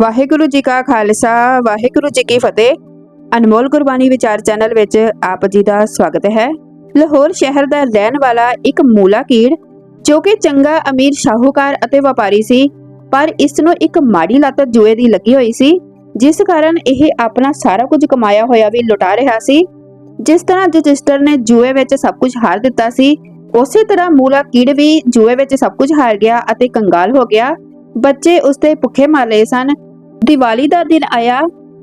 ਵਾਹਿਗੁਰੂ ਜੀ ਕਾ ਖਾਲਸਾ, ਵਾਹਿਗੁਰੂ ਜੀ ਕੀ ਫਤਿਹ। ਅਨਮੋਲ ਗੁਰਬਾਣੀ ਵਿਚਾਰ ਚੈਨਲ ਵਿੱਚ ਆਪ ਜੀ ਦਾ ਸਵਾਗਤ ਹੈ। ਲਾਹੌਰ ਸ਼ਹਿਰ ਦਾ ਰਹਿਣ ਵਾਲਾ ਇੱਕ ਮੂਲਾ ਕੀੜ, ਜੋ ਕਿ ਚੰਗਾ ਅਮੀਰ ਸ਼ਾਹੂਕਾਰ ਅਤੇ ਵਪਾਰੀ ਸੀ, ਪਰ ਇਸ ਨੂੰ ਇੱਕ ਮਾੜੀ ਲੱਤ ਜੂਏ ਦੀ ਲੱਗੀ ਹੋਈ ਸੀ, ਜਿਸ ਕਾਰਨ ਇਹ ਆਪਣਾ ਸਾਰਾ ਕੁਝ ਕਮਾਇਆ ਹੋਇਆ ਵੀ ਲੁਟਾ ਰਿਹਾ ਸੀ। ਜਿਸ ਤਰ੍ਹਾਂ ਜਜਿਸਟਰ ਨੇ ਜੂਏ ਵਿੱਚ ਸਭ ਕੁਝ ਹਾਰ ਦਿੱਤਾ ਸੀ, ਉਸੇ ਤਰ੍ਹਾਂ ਮੂਲਾ ਕੀੜ ਵੀ ਜੂਏ ਵਿੱਚ ਸਭ ਕੁਝ ਹਾਰ ਗਿਆ ਅਤੇ ਕੰਗਾਲ ਹੋ ਗਿਆ। ਬੱਚੇ ਉਸਦੇ ਭੁੱਖੇ ਮਰ ਰਹੇ ਸਨ ਦੀਵਾਲੀ ਦਾ ਦਿਨ ਆਇਆ।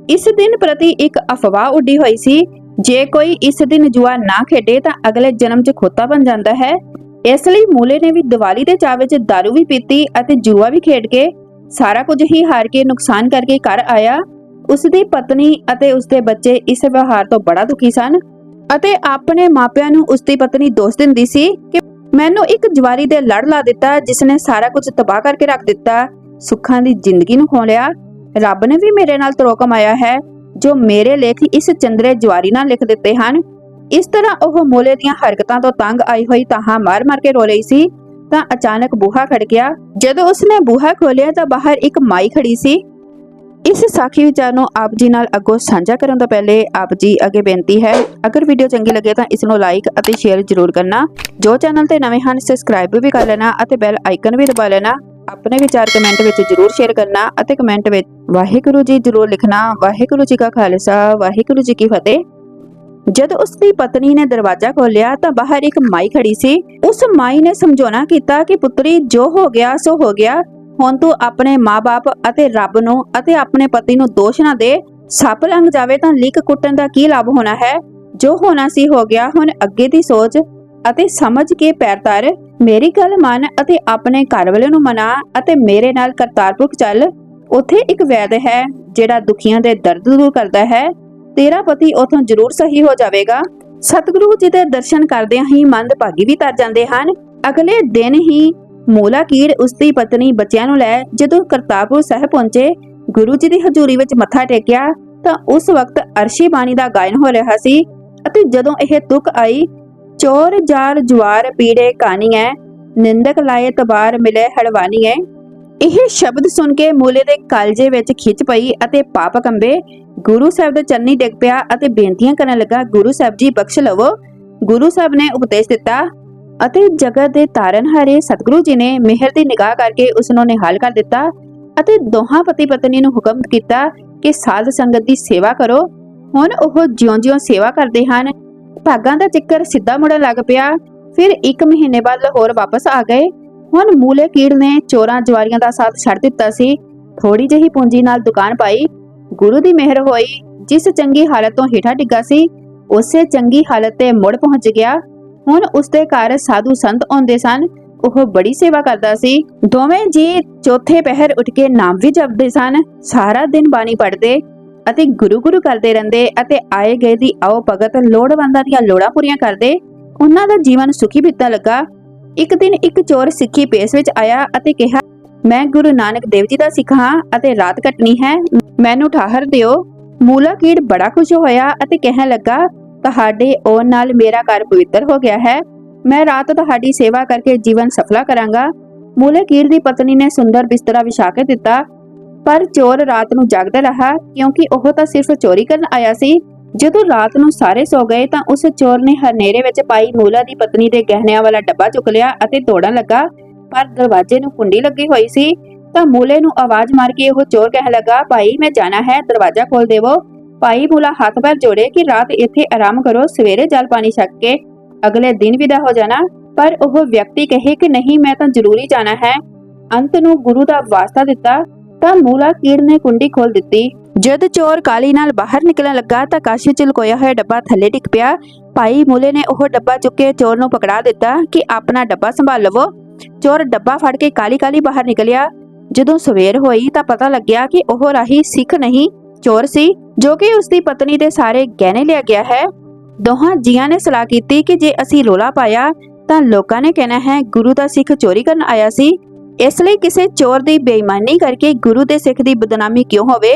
ਇਸ ਦਿਨ ਪ੍ਰਤੀ ਇੱਕ ਅਫਵਾਹ ਉੱਡੀ ਹੋਈ ਸੀ। ਜੇ ਕੋਈ ਇਸ ਦਿਨ ਜੂਆ ਨਾ ਖੇਡੇ ਤਾਂ ਅਗਲੇ ਜਨਮ 'ਚ ਖੋਤਾ ਬਣ ਜਾਂਦਾ ਹੈ। ਇਸ ਲਈ ਮੂਲੇ ਨੇ ਵੀ ਦੀਵਾਲੀ ਦੇ ਚਾਅ ਵਿੱਚ दारू ਵੀ ਪੀਤੀ ਅਤੇ ਜੂਆ ਵੀ ਖੇਡ ਕੇ ਸਾਰਾ ਕੁਝ ਹੀ ਹਾਰ ਕੇ ਨੁਕਸਾਨ ਕਰਕੇ ਘਰ ਆਇਆ। ਉਸ ਦੀ ਪਤਨੀ ਅਤੇ ਉਸ ਦੇ ਬੱਚੇ ਇਸ ਵਿਵਹਾਰ ਤੋਂ ਬੜਾ ਦੁਖੀ ਸਨ ਅਤੇ ਆਪਣੇ ਮਾਪਿਆਂ ਨੂੰ ਉਸ ਦੀ ਪਤਨੀ ਦੋਸ਼ ਦਿੰਦੀ ਸੀ ਕਿ ਮੈਨੂੰ ਇੱਕ ਜਵਾਰੀ ਦੇ ਲੜ ਲਾ ਦਿੱਤਾ ਜਿਸ ਨੇ ਸਾਰਾ ਕੁਝ ਤਬਾਹ ਕਰਕੇ ਰੱਖ ਦਿੱਤਾ। ਸੁੱਖਾਂ ਦੀ ਜ਼ਿੰਦਗੀ ਨੂੰ ਖੋ ਲਿਆ। ਰੱਬ ਨੇ ਵੀ ਮੇਰੇ ਨਾਲ ਤਰੋ ਕਮਾਇਆ ਹੈ, ਜੋ ਮੇਰੇ ਲੇਖ ਇਸ ਚੰਦਰੇ ਜਵਾਰੀ ਨਾਲ ਲਿਖ ਦਿੱਤੇ ਹਨ। ਇਸ ਤਰ੍ਹਾਂ ਉਹ ਮੋਲੇ ਦੀਆਂ ਹਰਕਤਾਂ ਤੋਂ ਤੰਗ ਆਈ ਹੋਈ ਤਾਹਾਂ ਮਾਰ-ਮਾਰ ਕੇ ਰੋ ਰਹੀ ਸੀ, ਤਾਂ ਅਚਾਨਕ ਬੂਹਾ ਖੜ ਗਿਆ। ਜਦੋਂ ਉਸਨੇ ਬੂਹਾ ਖੋਲ੍ਹਿਆ ਤਾਂ ਬਾਹਰ ਇੱਕ ਮਾਈ ਖੜੀ ਸੀ। ਇਸ ਸਾਖੀ ਵਿਚਾਰ ਨੂੰ ਆਪ ਜੀ ਨਾਲ ਅੱਗੋਂ ਸਾਂਝਾ ਕਰਨ ਤੋਂ ਪਹਿਲੇ ਆਪ ਜੀ ਅੱਗੇ ਬੇਨਤੀ ਹੈ, ਅਗਰ ਵੀਡੀਓ ਚੰਗੀ ਲੱਗੇ ਤਾਂ ਇਸ ਨੂੰ ਲਾਈਕ ਅਤੇ ਸ਼ੇਅਰ ਜ਼ਰੂਰ ਕਰਨਾ। ਜੋ ਚੈਨਲ ਤੇ ਨਵੇਂ ਹਨ ਸਬਸਕ੍ਰਾਈਬ ਵੀ ਕਰ ਲੈਣਾ ਅਤੇ ਬੈਲ ਆਈਕਨ ਵੀ ਦਬਾ ਲੈਣਾ। ਆਪਣੇ ਵਿਚਾਰ ਕਮੈਂਟ ਵਿੱਚ ਜ਼ਰੂਰ ਸ਼ੇਅਰ ਕਰਨਾ ਅਤੇ ਕਮੈਂਟ ਵਿੱਚ ਵਾਹਿਗੁਰੂ ਜੀ ਜ਼ਰੂਰ ਲਿਖਣਾ, ਵਾਹਿਗੁਰੂ ਜੀ ਕਾ ਖਾਲਸਾ, ਵਾਹਿਗੁਰੂ ਜੀ ਕੀ ਫਤਿਹ। ਜਦ ਉਸ ਦੀ ਪਤਨੀ ਨੇ ਦਰਵਾਜ਼ਾ ਖੋਲ੍ਹਿਆ ਤਾਂ ਬਾਹਰ ਇੱਕ ਮਾਈ ਖੜੀ ਸੀ। ਉਸ ਮਾਈ ਨੇ ਸਮਝਾਉਣਾ ਕੀਤਾ ਕਿ ਪੁੱਤਰੀ ਜੋ ਹੋ ਗਿਆ, ਸੋ ਹੋ ਗਿਆ। ਹੁਣ ਤੂੰ ਆਪਣੇ ਮਾਪੇ ਅਤੇ ਰੱਬ ਨੂੰ ਅਤੇ ਆਪਣੇ ਪਤੀ ਨੂੰ ਦੋਸ਼ ਨਾ ਦੇ। ਸੱਪ ਲੰਘ ਜਾਵੇ ਤਾਂ ਲਿਕ ਕੁੱਟਣ ਦਾ ਕੀ ਲਾਭ ਹੋਣਾ ਹੈ? ਜੋ ਹੋਣਾ ਸੀ ਹੋ ਗਿਆ, ਹੁਣ ਅੱਗੇ ਦੀ ਸੋਚ ਅਤੇ ਸਮਝ ਕੇ ਪੈਰ ਧਰ। ਮੇਰੀ ਗੱਲ ਮੰਨ ਅਤੇ ਆਪਣੇ ਘਰ ਵਾਲੇ ਨੂੰ ਮਨਾ ਅਤੇ ਮੇਰੇ ਨਾਲ ਕਰਤਾਰਪੁਰ ਚੱਲ। ਉੱਥੇ ਇੱਕ ਵੈਦ ਹੈ ਜਿਹੜਾ ਦੁਖੀਆਂ ਦੇ ਦਰਦ ਦੂਰ ਕਰਦਾ ਹੈ। ਤੇਰਾ ਪਤੀ ਉਥੋਂ ਜ਼ਰੂਰ ਸਹੀ ਹੋ ਜਾਵੇਗਾ। ਸਤਿਗੁਰੂ ਜੀ ਦੇ ਦਰਸ਼ਨ ਕਰਦਿਆਂ ਹੀ ਮੰਦ ਭਾਗੀ ਵੀ ਤਰ ਜਾਂਦੇ ਹਨ। ਅਗਲੇ ਦਿਨ ਹੀ ਮੂਲਾ ਕੀੜ ਉਸ ਦੀ ਪਤਨੀ ਬੱਚਿਆਂ ਨੂੰ ਲੈ ਜਦੋਂ ਕਰਤਾਰਪੁਰ ਸਾਹਿਬ ਪਹੁੰਚੇ, ਗੁਰੂ ਜੀ ਦੀ ਹਜ਼ੂਰੀ ਵਿੱਚ ਮੱਥਾ ਟੇਕਿਆ, ਤਾਂ ਉਸ ਵਕਤ ਅਰਸ਼ੀ ਬਾਣੀ ਦਾ ਗਾਇਨ ਹੋ ਰਿਹਾ ਸੀ ਅਤੇ ਜਦੋਂ ਇਹ ਤੁਕ ਆਈ, ਚੋਰ ਜਾਰ ਜਵਾਰ ਪੀੜੇ ਕਾਨੀਐ, ਨਿੰਦਕ ਲਾਏ ਤਬਾਰ ਮਿਲੇ ਹੜਵਾਨੀਐ। ਇਹ ਸ਼ਬਦ ਸੁਣ ਕੇ ਮੂਲੇ ਦੇ ਕਲਜੇ ਵਿੱਚ ਖਿੱਚ ਪਈ ਅਤੇ ਪਾਪ ਕੰਬੇ। ਗੁਰੂ ਸਾਹਿਬ ਦੇ ਚਰਨੀ ਡਿੱਗ ਪਿਆ ਅਤੇ ਬੇਨਤੀਆਂ ਕਰਨ ਲੱਗਾ, ਗੁਰੂ ਸਾਹਿਬ ਜੀ, ਬਖਸ਼ ਲਵੋ। ਗੁਰੂ ਸਾਹਿਬ ਨੇ ਉਪਦੇਸ਼ ਦਿੱਤਾ ਅਤੇ ਜਗਤ ਦੇ ਤਾਰਨਹਾਰੇ ਸਤਿਗੁਰੂ ਜੀ ਨੇ ਮਿਹਰ ਦੀ ਨਿਗਾਹ ਕਰਕੇ ਉਸ ਨੂੰ ਨਿਹਾਲ ਕਰ ਦਿੱਤਾ ਅਤੇ ਦੋਹਾਂ ਪਤੀ ਪਤਨੀ ਨੂੰ ਹੁਕਮ ਕੀਤਾ ਕਿ ਸਾਧ ਸੰਗਤ ਦੀ ਸੇਵਾ ਕਰੋ। ਹੁਣ ਉਹ ਜਿਉਂ-ਜਿਉਂ ਸੇਵਾ ਕਰਦੇ ਹਨ। ਭਾਗਾਂ ਦਾ ਚੱਕਰ ਸਿੱਧਾ ਮੁੜਨ ਲੱਗ ਪਿਆ। ਫਿਰ 1 ਮਹੀਨੇ ਬਾਅਦ ਲਾਹੌਰ ਵਾਪਸ ਆ ਗਏ। ਹੁਣ ਮੂਲੇ ਕੀੜ ਨੇ ਚੋਰਾਂ ਜਵਾਰੀਆਂ ਦਾ ਸਾਥ ਛੱਡ ਦਿੱਤਾ ਸੀ। ਥੋੜੀ ਜਿਹੀ ਪੂੰਜੀ ਨਾਲ ਦੁਕਾਨ ਪਾਈ। ਗੁਰੂ ਦੀ ਮਿਹਰ ਹੋਈ। ਜਿਸ ਚੰਗੀ ਹਾਲਤ ਤੋਂ ਹੇਠਾਂ ਡਿੱਗਾ ਸੀ, ਉਸੇ ਚੰਗੀ ਹਾਲਤ ਤੇ ਮੁੜ ਪਹੁੰਚ ਗਿਆ। ਹੁਣ ਉਸਦੇ ਘਰ ਸਾਧੂ ਸੰਤ ਆਉਂਦੇ ਸਨ। ਉਹ ਬੜੀ ਸੇਵਾ ਕਰਦਾ ਸੀ। ਦੋਵੇਂ ਜੀ ਚੌਥੇ ਪਹਿਰ ਉੱਠ ਕੇ ਨਾਮ ਵੀ ਜਪਦੇ ਸਨ। ਸਾਰਾ ਦਿਨ ਬਾਣੀ ਪੜ੍ਹਦੇ ਅਤੇ ਗੁਰੂ ਗੁਰੂ ਕਰਦੇ ਰਹਿੰਦੇ ਅਤੇ ਆਏ ਗਏ ਦੀ ਆਓ ਭਗਤ ਲੋੜਵੰਦਾਂ ਦੀਆਂ ਲੋੜਾਂ ਪੂਰੀਆਂ ਕਰਦੇ। ਉਹਨਾਂ ਦਾ ਜੀਵਨ ਸੁਖੀ ਬੀਤਣ ਲੱਗਾ। ਇੱਕ ਦਿਨ ਇੱਕ ਚੋਰ ਸਿੱਖੀ ਪੇਸ ਵਿੱਚ ਆਇਆ ਅਤੇ ਕਿਹਾ, ਮੈਂ ਗੁਰੂ ਨਾਨਕ ਦੇਵ ਜੀ ਦਾ ਸਿੱਖ ਹਾਂ ਅਤੇ ਰਾਤ ਕੱਟਣੀ ਹੈ, ਮੈਨੂੰ ਠਾਹਰ ਦਿਓ। ਮੂਲਾ ਕੀੜ ਬੜਾ ਖੁਸ਼ ਹੋਇਆ ਅਤੇ ਕਹਿਣ ਲੱਗਾ, ਤੁਹਾਡੇ ਆਉਣ ਨਾਲ ਮੇਰਾ ਘਰ ਪਵਿੱਤਰ ਹੋ ਗਿਆ ਹੈ। ਮੈਂ ਰਾਤ ਤੁਹਾਡੀ ਸੇਵਾ ਕਰਕੇ ਜੀਵਨ ਸਫਲਾ ਕਰਾਂਗਾ। ਮੂਲੇ ਕੀੜ ਦੀ ਪਤਨੀ ਨੇ ਸੁੰਦਰ ਬਿਸਤਰਾ ਵਿਛਾ ਕੇ ਦਿੱਤਾ, ਪਰ ਚੋਰ ਰਾਤ ਨੂੰ ਜਾਗਦਾ ਰਹਾ ਕਿਉਂਕਿ ਉਹ ਤਾਂ ਸਿਰਫ ਚੋਰੀ ਕਰਨ ਆਇਆ ਸੀ। ਜਦੋਂ ਰਾਤ ਨੂੰ ਸਾਰੇ ਸੋ ਗਏ ਤਾਂ ਉਸ ਚੋਰ ਨੇ ਹਨੇਰੇ ਵਿੱਚ ਪਾਈ ਮੂਲਾ ਦੀ ਪਤਨੀ ਦੇ ਗਹਿਣਿਆਂ ਵਾਲਾ ਡੱਬਾ ਚੁੱਕ ਲਿਆ ਅਤੇ ਤੋੜਨ ਲੱਗਾ। ਪਰ ਦਰਵਾਜ਼ੇ ਨੂੰ ਕੁੰਡੀ ਲੱਗੀ ਹੋਈ ਸੀ, ਤਾਂ ਮੂਲੇ ਨੂੰ ਆਵਾਜ਼ ਮਾਰ ਕੇ ਉਹ ਚੋਰ ਕਹਿਣ ਲੱਗਾ, ਭਾਈ, ਮੈਂ ਜਾਣਾ ਹੈ, ਦਰਵਾਜ਼ਾ ਖੋਲ ਦੇਵੋ। ਭਾਈ ਮੂਲਾ ਹੱਥ ਪੈਰ ਜੋੜੇ ਕਿ ਰਾਤ ਇੱਥੇ ਆਰਾਮ ਕਰੋ, ਸਵੇਰੇ ਜਲ ਪਾਣੀ ਛਕ ਕੇ, ਅਗਲੇ ਦਿਨ ਵਿਦਾ ਹੋ ਜਾਣਾ। ਪਰ ਉਹ ਵਿਅਕਤੀ ਕਹੇ ਕਿ ਨਹੀਂ, ਮੈਂ ਤਾਂ ਜ਼ਰੂਰੀ ਜਾਣਾ ਹੈ। ਅੰਤ ਨੂੰ ਗੁਰੂ ਦਾ ਵਾਸਤਾ ਦਿੱਤਾ, ਤਾਂ ਮੂਲਾ ਕੀੜ ਨੇ ਕੁੰਡੀ ਖੋਲ ਦਿੱਤੀ। ਜਦ ਚੋਰ ਕਾਲੀ ਨਾਲ ਬਾਹਰ ਨਿਕਲਣ ਲੱਗਾ ਤਾਂ ਕਾਸ਼ੀ ਚ ਲੁਕੋਇਆ ਹੋਇਆ ਡੱਬਾ ਥੱਲੇ ਡਿੱਗ ਪਿਆ। ਭਾਈ ਮੂਲੇ ਨੇ ਉਹ ਡੱਬਾ ਚੁੱਕ ਕੇ ਚੋਰ ਨੂੰ ਪਕੜਾ ਦਿੱਤਾ ਕਿ ਆਪਣਾ ਡੱਬਾ ਸੰਭਾਲ ਲਵੋ। ਚੋਰ ਡੱਬਾ ਫੜ ਕੇ ਕਾਲੀ ਕਾਲੀ ਬਾਹਰ ਨਿਕਲਿਆ। ਜਦੋਂ ਸਵੇਰ ਹੋਈ ਤਾਂ ਪਤਾ ਲੱਗਿਆ ਕਿ ਉਹ ਰਾਹੀ ਸਿੱਖ ਨਹੀਂ, ਚੋਰ ਸੀ, ਜੋ ਕਿ ਉਸ ਦੀ ਪਤਨੀ ਦੇ ਸਾਰੇ ਗਹਿਣੇ ਲਿਆ ਗਿਆ ਹੈ। ਦੋਹਾਂ ਜੀਆਂ ਨੇ ਸਲਾਹ ਕੀਤੀ ਕਿ ਜੇ ਅਸੀਂ ਰੋਲਾ ਪਾਇਆ ਤਾਂ ਲੋਕਾਂ ਨੇ ਕਹਿਣਾ ਹੈ ਗੁਰੂ ਦਾ ਸਿੱਖ ਚੋਰੀ ਕਰਨ ਆਇਆ ਸੀ। ਇਸ ਲਈ ਕਿਸੇ ਚੋਰ ਦੀ ਬੇਈਮਾਨੀ ਕਰਕੇ ਗੁਰੂ ਦੇ ਸਿੱਖ ਦੀ ਬਦਨਾਮੀ ਕਿਉਂ ਹੋਵੇ?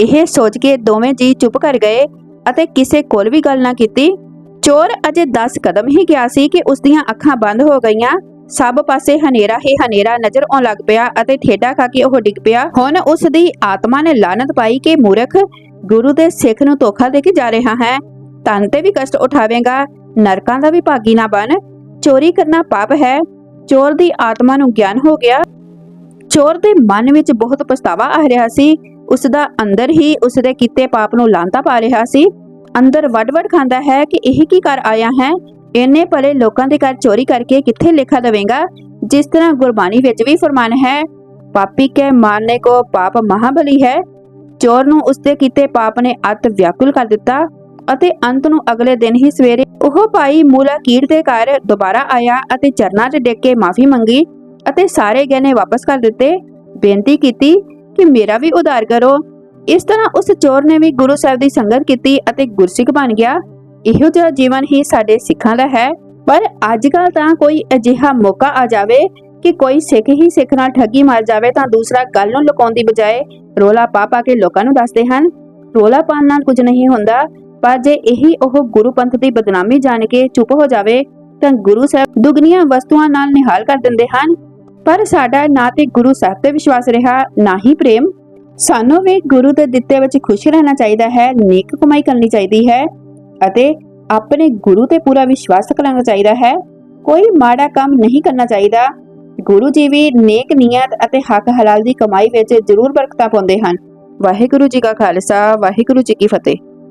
ਇਹ ਸੋਚ ਕੇ ਦੋਵੇਂ ਜੀ ਚੁੱਪ ਕਰ ਗਏ ਅਤੇ ਕਿਸੇ ਕੋਲ ਵੀ ਗੱਲ ਨਾ ਕੀਤੀ। ਚੋਰ ਅਜੇ 10 ਕਦਮ ਹੀ ਗਿਆ ਸੀ ਕਿ ਉਸ ਦੀਆਂ ਅੱਖਾਂ ਬੰਦ ਹੋ ਗਈਆਂ। ਸਭ ਪਾਸੇ ਹਨੇਰਾ ਹੀ ਹਨੇਰਾ ਨਜ਼ਰ ਆਉਣ ਲੱਗ ਪਿਆ ਅਤੇ ਠੇਡਾ ਖਾ ਕੇ ਉਹ ਡਿੱਗ ਪਿਆ। ਹੁਣ ਉਸ ਦੀ ਆਤਮਾ ਨੇ ਲਾਨਤ ਪਾਈ ਕਿ ਮੂਰਖ ਗੁਰੂ ਦੇ ਸਿੱਖ ਨੂੰ ਧੋਖਾ ਦੇ ਕੇ ਜਾ ਰਿਹਾ ਹੈ। ਤਨ ਤੇ ਵੀ ਕਸ਼ਟ ਉਠਾਵੇਂਗਾ, ਨਰਕਾਂ ਦਾ ਵੀ ਭਾਗੀ ਨਾ ਬਣ। ਚੋਰੀ ਕਰਨਾ ਪਾਪ ਹੈ। ਚੋਰ ਦੀ ਆਤਮਾ ਨੂੰ ਗਿਆਨ ਹੋ ਗਿਆ। ਚੋਰ ਦੇ ਮਨ ਵਿੱਚ ਬਹੁਤ ਪਛਤਾਵਾ ਆ ਰਿਹਾ ਸੀ। ਉਸ ਦਾ ਅੰਦਰ ਹੀ ਉਸ ਦੇ ਕੀਤੇ ਪਾਪ ਨੂੰ ਲਾਂਤਾ ਪਾ ਰਿਹਾ ਸੀ। ਅੰਦਰ ਵੜ-ਵੜ ਖਾਂਦਾ ਹੈ ਕਿ ਇਹ ਕੀ ਕਰ ਆਇਆ ਹੈ? ਇੰਨੇ ਭਲੇ ਲੋਕਾਂ ਦੇ ਘਰ ਚੋਰੀ ਕਰਕੇ ਕਿੱਥੇ ਲੇਖਾ ਦੇਵੇਂਗਾ? ਜਿਸ ਤਰ੍ਹਾਂ ਗੁਰਬਾਣੀ ਵਿੱਚ ਵੀ ਫਰਮਾਨ ਹੈ, ਪਾਪੀ ਕੇ ਮਾਰਨੇ ਕੋ ਪਾਪ ਮਹਾਬਲੀ ਹੈ। ਚੋਰ ਨੂੰ ਉਸਦੇ ਕੀਤੇ ਪਾਪ ਨੇ ਅਤ ਵਿਆਕੁਲ ਕਰ ਦਿੱਤਾ ਅਤੇ ਅੰਤ ਨੂੰ ਅਗਲੇ ਦਿਨ ਹੀ ਸਵੇਰੇ ਉਹ ਭਾਈ ਮੂਲਾ ਕੀੜ ਦੇ ਘਰ ਦੁਬਾਰਾ ਆਇਆ ਅਤੇ ਚਰਨਾਂ ਚ ਡਿੱਗ ਕੇ ਮਾਫੀ ਮੰਗੀ ਅਤੇ ਸਾਰੇ ਗਹਿਣੇ ਵਾਪਸ ਕਰ ਦਿੱਤੇ। ਬੇਨਤੀ ਕੀਤੀ ਕਿ ਮੇਰਾ ਵੀ ਉਧਾਰ ਕਰੋ। ਇਸ ਤਰ੍ਹਾਂ ਉਸ ਚੋਰ ਨੇ ਵੀ ਗੁਰੂ ਸਾਹਿਬ ਦੀ ਸੰਗਤ ਕੀਤੀ ਅਤੇ ਗੁਰਸਿੱਖ ਬਣ ਗਿਆ। ਇਹੋ ਜਿਹਾ ਜੀਵਨ ਹੀ ਸਾਡੇ ਸਿੱਖਾਂ ਦਾ ਹੈ। ਪਰ ਅੱਜ ਕੱਲ ਤਾਂ ਕੋਈ ਅਜਿਹਾ ਮੌਕਾ ਆ ਜਾਵੇ ਕਿ ਕੋਈ ਸਿੱਖ ਹੀ ਸਿੱਖ ਨਾਲ ਠੱਗੀ ਮਾਰ ਜਾਵੇ ਤਾਂ ਦੂਸਰਾ ਗੱਲ ਨੂੰ ਲੁਕਾਉਣ ਦੀ ਬਜਾਏ ਰੋਲਾ ਪਾ ਪਾ ਕੇ ਲੋਕਾਂ ਨੂੰ ਦੱਸਦੇ ਹਨ, ਰੋਲਾ ਪਾਉਣ ਨਾਲ ਕੁਝ ਨਹੀਂ ਹੁੰਦਾ। ਪਰ ਜੇ ਇਹੀ ਉਹ ਗੁਰੂ ਪੰਥ ਦੀ ਬਦਨਾਮੀ ਜਾਣ ਕੇ ਚੁੱਪ ਹੋ ਜਾਵੇ, ਤਾਂ ਗੁਰੂ ਸਾਹਿਬ ਦੁਗਨੀਆਂ ਵਸਤੂਆਂ ਨਾਲ ਨਿਹਾਲ ਕਰ ਦਿੰਦੇ ਹਨ। ਪਰ ਸਾਡਾ ਨਾ ਤੇ ਗੁਰੂ ਸਾਹਿਬ ਤੇ ਵਿਸ਼ਵਾਸ ਰਿਹਾ, ਨਾ ਹੀ ਪ੍ਰੇਮ। ਸਾਨੂੰ ਵੀ ਗੁਰੂ ਦੇ ਦਿੱਤੇ ਵਿੱਚ ਖੁਸ਼ ਰਹਿਣਾ ਚਾਹੀਦਾ ਹੈ, ਨੇਕ ਕਮਾਈ ਕਰਨੀ ਚਾਹੀਦੀ ਹੈ ਅਤੇ ਆਪਣੇ ਗੁਰੂ ਤੇ ਪੂਰਾ ਵਿਸ਼ਵਾਸ ਕਰਨਾ ਚਾਹੀਦਾ ਹੈ। ਕੋਈ ਮਾੜਾ ਕੰਮ ਨਹੀਂ ਕਰਨਾ ਚਾਹੀਦਾ। ਗੁਰੂ ਜੀ ਵੀ ਨੇਕ ਨੀਅਤ ਅਤੇ ਹੱਕ ਹਲਾਲ ਦੀ ਕਮਾਈ ਵਿੱਚ ਜ਼ਰੂਰ ਬਰਕਤਾਂ ਪਾਉਂਦੇ ਹਨ। ਵਾਹਿਗੁਰੂ ਜੀ ਕਾ ਖਾਲਸਾ, ਵਾਹਿਗੁਰੂ ਜੀ ਕੀ ਫਤਿਹ।